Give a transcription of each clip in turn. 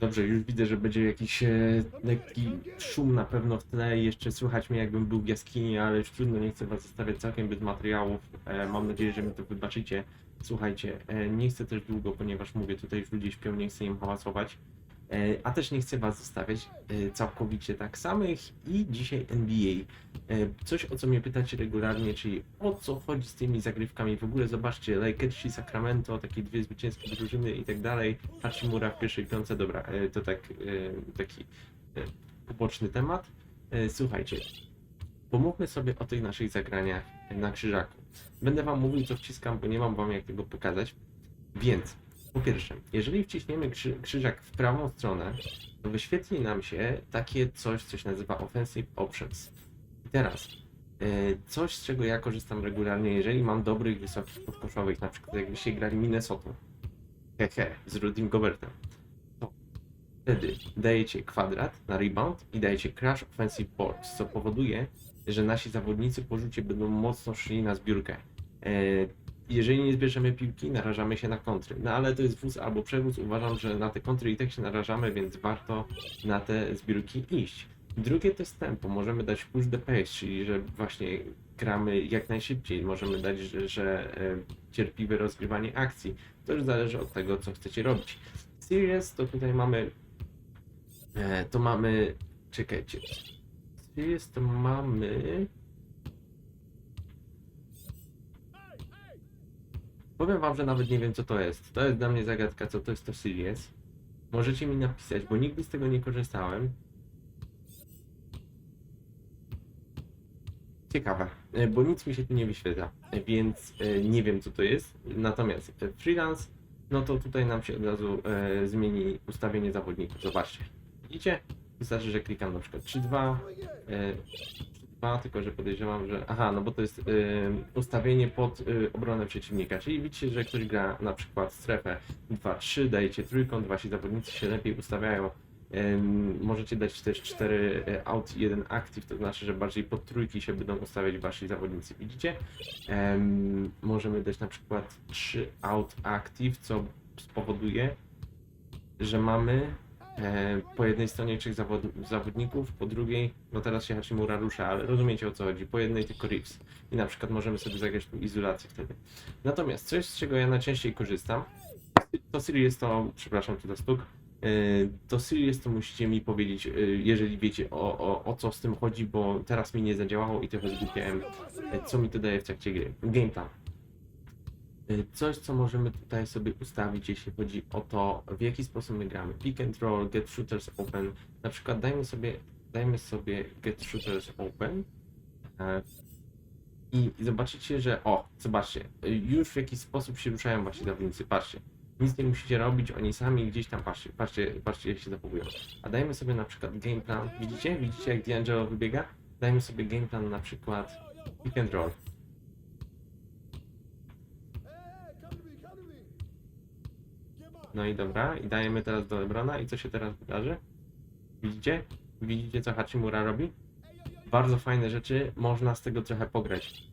Dobrze, już widzę, że będzie jakiś e, lekki szum na pewno w tle i jeszcze słychać mnie jakbym był w jaskini, ale już trudno, nie chcę was zostawiać całkiem bez materiałów. E, mam nadzieję, że mi to wybaczycie. Słuchajcie, e, nie chcę też długo, ponieważ mówię, tutaj już ludzie śpią, nie chcę im hałasować. E, a też nie chcę was zostawiać e, całkowicie tak samych i dzisiaj NBA. E, coś o co mnie pytacie regularnie, czyli o co chodzi z tymi zagrywkami. W ogóle zobaczcie, Lakersi, Sacramento, takie dwie zwycięskie drużyny i tak dalej. Hachimura w pierwszej piątce, dobra, to tak, taki poboczny temat. Słuchajcie, pomówmy sobie o tych naszych zagraniach na krzyżaku. Będę wam mówił, co wciskam, bo nie mam wam jak tego pokazać. Więc, po pierwsze, jeżeli wciśniemy krzy krzyżak w prawą stronę, to wyświetli nam się takie coś, co się nazywa Offensive Options. I teraz, e, coś, z czego ja korzystam regularnie, jeżeli mam dobrych, wysokich podkoszowych, na przykład jakbyście grali Minnesota, hehe, z Rudim Gobertem, to wtedy dajecie kwadrat na rebound i dajecie crash offensive boards, co powoduje, że nasi zawodnicy po rzucie będą mocno szli na zbiórkę. Jeżeli nie zbierzemy piłki, narażamy się na kontry. No ale to jest wóz albo przewóz. Uważam, że na te kontry i tak się narażamy, więc warto na te zbiórki iść. Drugie to jest tempo. Możemy dać push the pace, czyli że właśnie gramy jak najszybciej. Możemy dać, że, że e, cierpliwe rozgrywanie akcji. To już zależy od tego, co chcecie robić. Serious to tutaj mamy. E, to mamy. Czekajcie. Serious to mamy. Powiem wam, że nawet nie wiem co to jest. To jest dla mnie zagadka, co to jest to Serious. Możecie mi napisać, bo nigdy z tego nie korzystałem. Ciekawe, e, bo nic mi się tu nie wyświetla, e, więc e, nie wiem co to jest. Natomiast freelance, no to tutaj nam się od razu zmieni ustawienie zawodników. Zobaczcie. Widzicie? Wystarczy, że klikam na przykład 3-2, 3-2, tylko że podejrzewam, że. Aha, no bo to jest e, ustawienie pod e, obronę przeciwnika. Czyli widzicie, że ktoś gra na przykład strefę 2-3, dajecie trójkąt, wasi zawodnicy się lepiej ustawiają. Em, Możecie dać też 4 out i 1 active, to znaczy, że bardziej pod trójki się będą ustawiać wasi zawodnicy, widzicie? Em, możemy dać na przykład 3 out active, co spowoduje, że mamy po jednej stronie trzech zawod zawodników, po drugiej, no teraz się Hachimura rusza, ale rozumiecie o co chodzi, po jednej tylko Reeves. I na przykład możemy sobie zagrać tu izolację wtedy. Natomiast coś, z czego ja najczęściej korzystam, to Sirius to, przepraszam, za stuk, e, to Sirius to musicie mi powiedzieć, e, jeżeli wiecie o, o, o co z tym chodzi, bo teraz mi nie zadziałało i trochę zgubiłem, e, co mi to daje w trakcie gry. Game plan. Y, Coś, co możemy tutaj sobie ustawić, jeśli chodzi o to, w jaki sposób my gramy. Pick and roll, get shooters open. Na przykład dajmy sobie, dajmy sobie get shooters open. e, I zobaczycie, że o, zobaczcie, y, już w jakiś sposób się ruszają wasi zawodnicy. Patrzcie. Nic nie musicie robić, oni sami gdzieś tam patrzcie, patrzcie, patrzcie jak się zachowują. A dajmy sobie na przykład game plan. Widzicie? Widzicie jak D'Angelo wybiega? Dajmy sobie game plan na przykład pick and roll. No i dobra, i dajemy teraz do Lebrona i co się teraz wydarzy? Widzicie? Widzicie co Hachimura robi? Bardzo fajne rzeczy, można z tego trochę pograć.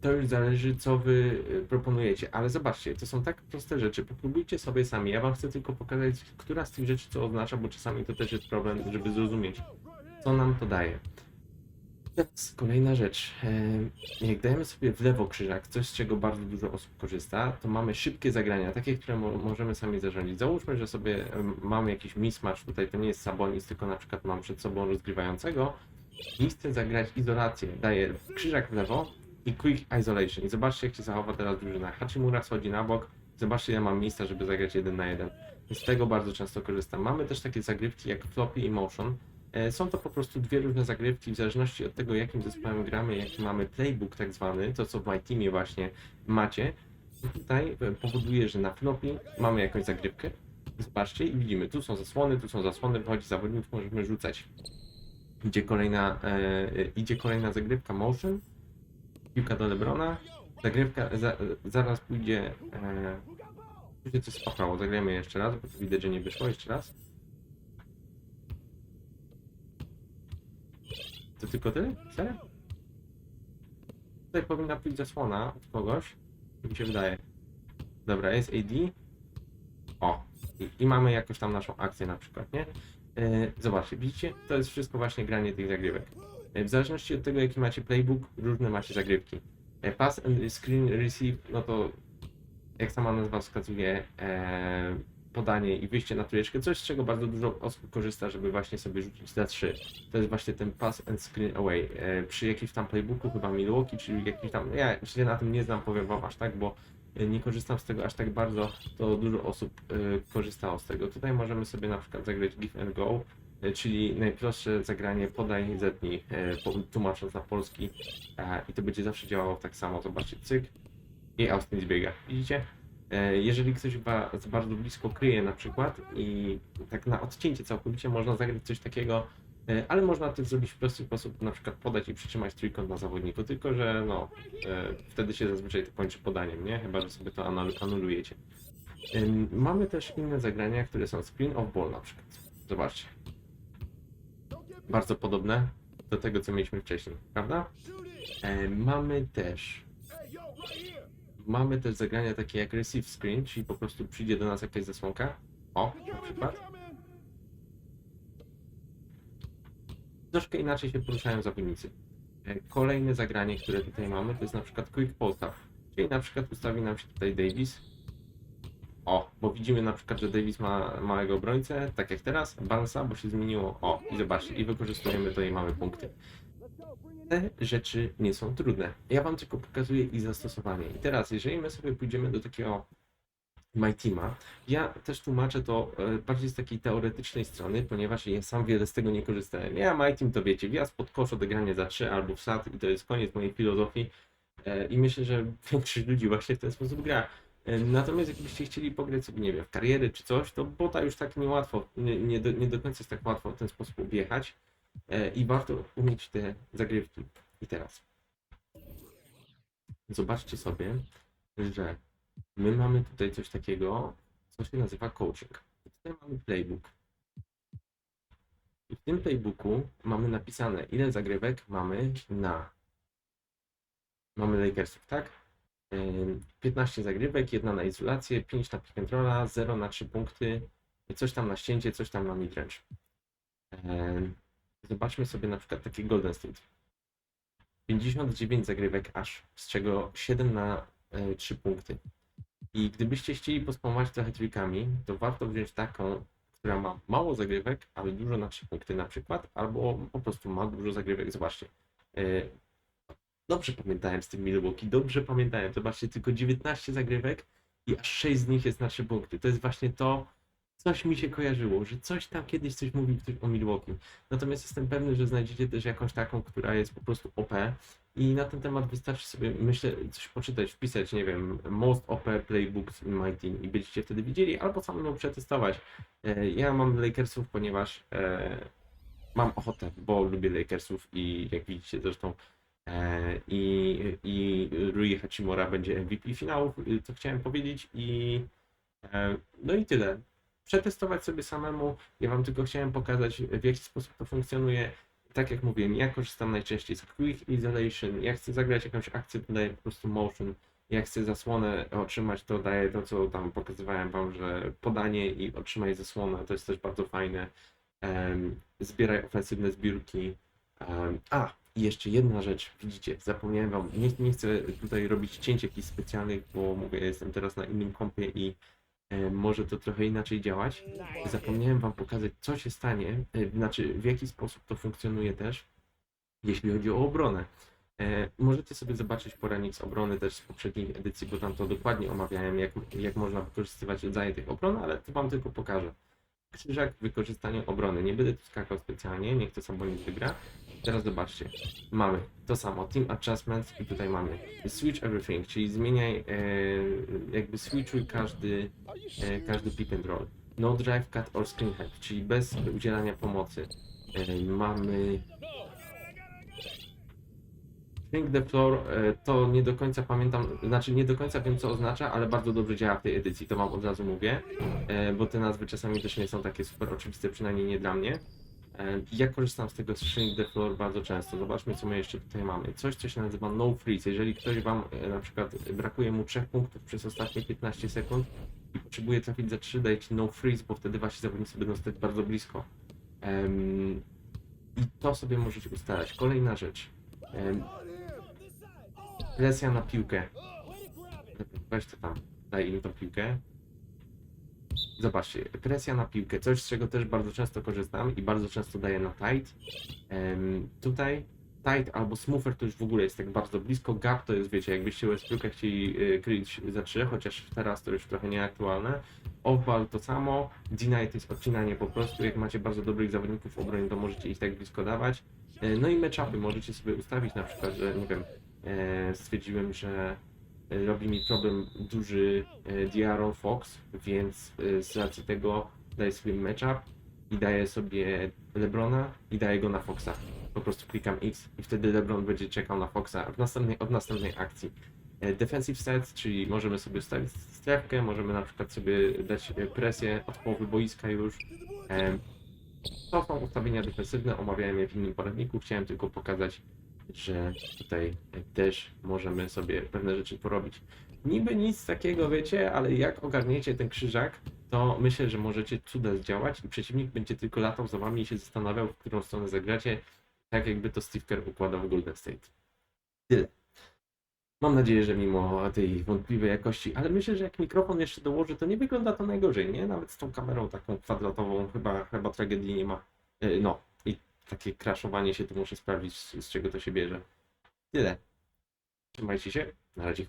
To już zależy co wy y, proponujecie, ale zobaczcie, to są tak proste rzeczy, popróbujcie sobie sami. Ja wam chcę tylko pokazać, która z tych rzeczy co oznacza, bo czasami to też jest problem, żeby zrozumieć, co nam to daje. Teraz kolejna rzecz. Jak dajemy sobie w lewo krzyżak, coś z czego bardzo dużo osób korzysta, to mamy szybkie zagrania, takie, które mo możemy sami zarządzić. Załóżmy, że sobie mamy jakiś mismatch, tutaj to nie jest Sabonis, tylko na przykład mam przed sobą rozgrywającego i chcę zagrać izolację. Daję krzyżak w lewo i quick isolation. I zobaczcie, jak się zachowa teraz drużyna. Hachimura schodzi na bok. Zobaczcie, ja mam miejsca, żeby zagrać jeden na jeden. Z tego bardzo często korzystam. Mamy też takie zagrywki jak floppy i motion. E, Są to po prostu dwie różne zagrywki w zależności od tego, jakim zespołem gramy, jaki mamy playbook tak zwany, to co w My Teamie właśnie macie. Tutaj e, powoduje, że na floppy mamy jakąś zagrywkę. Zobaczcie i widzimy, tu są zasłony, tu są zasłony, wychodzi zawodnik, możemy rzucać. Idzie kolejna, e, e, idzie kolejna zagrywka motion, piłka do Lebrona, zagrywka, za, zaraz pójdzie, e, pójdzie coś spachało, zagrajmy jeszcze raz, bo tu widać, że nie wyszło, jeszcze raz. To tylko tyle? Serio? Tutaj powinna pójść zasłona od kogoś. Mi się wydaje. Dobra, jest AD. O, I, I mamy jakoś tam naszą akcję na przykład, nie? E, Zobaczcie, widzicie? To jest wszystko właśnie granie tych zagrywek. E, W zależności od tego, jaki macie playbook, różne macie zagrywki. E, Pass and screen receive, no to jak sama nazwa wskazuje, e, podanie i wyjście na trójeczkę, coś z czego bardzo dużo osób korzysta, żeby właśnie sobie rzucić za 3. To jest właśnie ten pass and screen away. E, przy jakimś tam playbooku, chyba Milwaukee, czyli jakiś tam, ja się na tym nie znam, powiem wam aż tak, bo e, nie korzystam z tego aż tak bardzo, to dużo osób e, korzystało z tego. Tutaj możemy sobie na przykład zagrać give and go, czyli najprostsze zagranie podaj, zetnij, tłumacząc na polski i to będzie zawsze działało tak samo. Zobaczcie, cyk i Austin zbiega. Widzicie? E, Jeżeli ktoś was bardzo blisko kryje na przykład i tak na odcięcie całkowicie można zagrać coś takiego, e, ale można też zrobić w prosty sposób, na przykład podać i przytrzymać trójkąt na zawodniku, tylko że no, e, wtedy się zazwyczaj to kończy podaniem, nie? Chyba, że sobie to anul- anulujecie. Mamy też inne zagrania, które są screen of ball na przykład. Zobaczcie. Bardzo podobne do tego, co mieliśmy wcześniej, prawda? Mamy też mamy też zagrania takie jak receive screen, czyli po prostu przyjdzie do nas jakaś zasłonka. O, na przykład. Troszkę inaczej się poruszają zawodnicy. E, Kolejne zagranie, które tutaj mamy, to jest na przykład quick post up. Czyli na przykład ustawi nam się tutaj Davis. O, bo widzimy na przykład, że Davis ma małego obrońcę, tak jak teraz, Bansa, bo się zmieniło. O, i zobaczcie, i wykorzystujemy to i mamy punkty te rzeczy nie są trudne. Ja wam tylko pokazuję ich zastosowanie. I teraz, jeżeli my sobie pójdziemy do takiego My Teama, ja też tłumaczę to e, bardziej z takiej teoretycznej strony, ponieważ ja sam wiele z tego nie korzystałem. Ja My Team to wiecie, wjazd pod kosz, odegranie za 3 albo wsad i to jest koniec mojej filozofii. E, I myślę, że większość ludzi właśnie w ten sposób gra. E, Natomiast jakbyście chcieli pograć sobie, nie wiem, w kariery czy coś, to bota już tak niełatwo, nie, nie, do, nie do końca jest tak łatwo w ten sposób objechać. E, i warto umieć te zagrywki. I teraz zobaczcie sobie, że my mamy tutaj coś takiego, co się nazywa coaching. Tutaj mamy playbook. I w tym playbooku mamy napisane, ile zagrywek mamy na. Mamy Lakersów, tak? Ym, 15 zagrywek, jedna na izolację, 5 na pick and rolla, 0 na 3 punkty, coś tam na ścięcie, coś tam na midrange. Zobaczmy sobie na przykład taki Golden State. 59 zagrywek aż, z czego 7 na e, 3 punkty. I gdybyście chcieli pospamować trochę trójkami, to warto wziąć taką, która ma mało zagrywek, ale dużo na 3 punkty na przykład, albo po prostu ma dużo zagrywek. Zobaczcie. E, dobrze pamiętałem z tym Milwaukee, dobrze pamiętałem. Zobaczcie, tylko 19 zagrywek i aż 6 z nich jest na 3 punkty. To jest właśnie to, coś mi się kojarzyło, że coś tam kiedyś coś mówił ktoś o Milwaukee. Natomiast jestem pewny, że znajdziecie też jakąś taką, która jest po prostu OP i na ten temat wystarczy sobie, myślę, coś poczytać, wpisać, nie wiem, most OP playbooks in my team i będziecie wtedy widzieli, albo samemu przetestować. E, Ja mam Lakersów, ponieważ e, mam ochotę, bo lubię Lakersów i jak widzicie zresztą e, i, i Rui Hachimura będzie MVP finałów, y, co chciałem powiedzieć i no i tyle przetestować sobie samemu. Ja Wam tylko chciałem pokazać, w jaki sposób to funkcjonuje. Tak jak mówiłem, ja korzystam najczęściej z Quick Isolation. Jak chcę zagrać jakąś akcję, to daję po prostu motion. Jak chcę zasłonę otrzymać, to daję to, co tam pokazywałem Wam, że podanie i otrzymaj zasłonę. To jest też bardzo fajne. Zbieraj ofensywne zbiórki. A, i jeszcze jedna rzecz, widzicie, zapomniałem Wam, nie, nie chcę tutaj robić cięć jakichś specjalnych, bo mówię, jestem teraz na innym kompie i może to trochę inaczej działać. Zapomniałem Wam pokazać, co się stanie, e, znaczy w jaki sposób to funkcjonuje też, jeśli chodzi o obronę. E, możecie sobie zobaczyć poranik z obrony też z poprzednich edycji, bo tam to dokładnie omawiałem, jak, jak można wykorzystywać rodzaje tych obron, ale to Wam tylko pokażę. Krzyżak, wykorzystanie obrony. Nie będę tu skakał specjalnie, niech to Sabonis wygra. Teraz zobaczcie, mamy to samo, Team Adjustments i tutaj mamy Switch Everything, czyli zmieniaj, e, jakby switchuj każdy, e, każdy pick and roll. No drive, cut or screen head, czyli bez udzielania pomocy. E, mamy Shrink the floor, e, to nie do końca pamiętam, znaczy nie do końca wiem co oznacza, ale bardzo dobrze działa w tej edycji, to wam od razu mówię, e, bo te nazwy czasami też nie są takie super oczywiste, przynajmniej nie dla mnie. E, Ja korzystam z tego Shrink the Floor bardzo często. Zobaczmy, co my jeszcze tutaj mamy. Coś, co się nazywa No Freeze. Jeżeli ktoś Wam e, na przykład brakuje mu 3 punktów przez ostatnie 15 sekund i potrzebuje trafić za 3, dajcie No Freeze, bo wtedy Wasi zawodnicy będą stać bardzo blisko. I to sobie możecie ustalać. Kolejna rzecz. Presja na piłkę. Weź to tam. Daj im tą piłkę. Zobaczcie, presja na piłkę, coś z czego też bardzo często korzystam i bardzo często daję na tight. Em, tutaj tight albo smoofer to już w ogóle jest tak bardzo blisko. Gap to jest, wiecie, jakbyście Westbrooka chcieli y, kryć za 3, chociaż teraz to już trochę nieaktualne. Offball to samo, deny to jest odcinanie po prostu. Jak macie bardzo dobrych zawodników w obronie, to możecie ich tak blisko dawać. E, No i matchupy możecie sobie ustawić na przykład, że nie wiem, e, stwierdziłem, że e, robi mi problem duży e, Diaron Fox, więc e, z racji tego daję sobie matchup i daję sobie Lebrona i daję go na Foxa. Po prostu klikam X i wtedy Lebron będzie czekał na Foxa w następnej, od następnej akcji. E, Defensive set, czyli możemy sobie ustawić strefkę, możemy na przykład sobie dać presję od połowy boiska już. To są ustawienia defensywne, omawiałem je w innym poradniku, chciałem tylko pokazać, że tutaj też możemy sobie pewne rzeczy porobić. Niby nic takiego, wiecie, ale jak ogarniecie ten krzyżak, to myślę, że możecie cuda zdziałać i przeciwnik będzie tylko latał za wami i się zastanawiał, w którą stronę zagracie, tak jakby to Steve Kerr układał w Golden State. Tyle. Mam nadzieję, że mimo tej wątpliwej jakości, ale myślę, że jak mikrofon jeszcze dołoży, to nie wygląda to najgorzej, nie? Nawet z tą kamerą taką kwadratową chyba, chyba tragedii nie ma. E, No takie crashowanie się, to muszę sprawdzić z czego to się bierze. Tyle. Trzymajcie się. Na razie.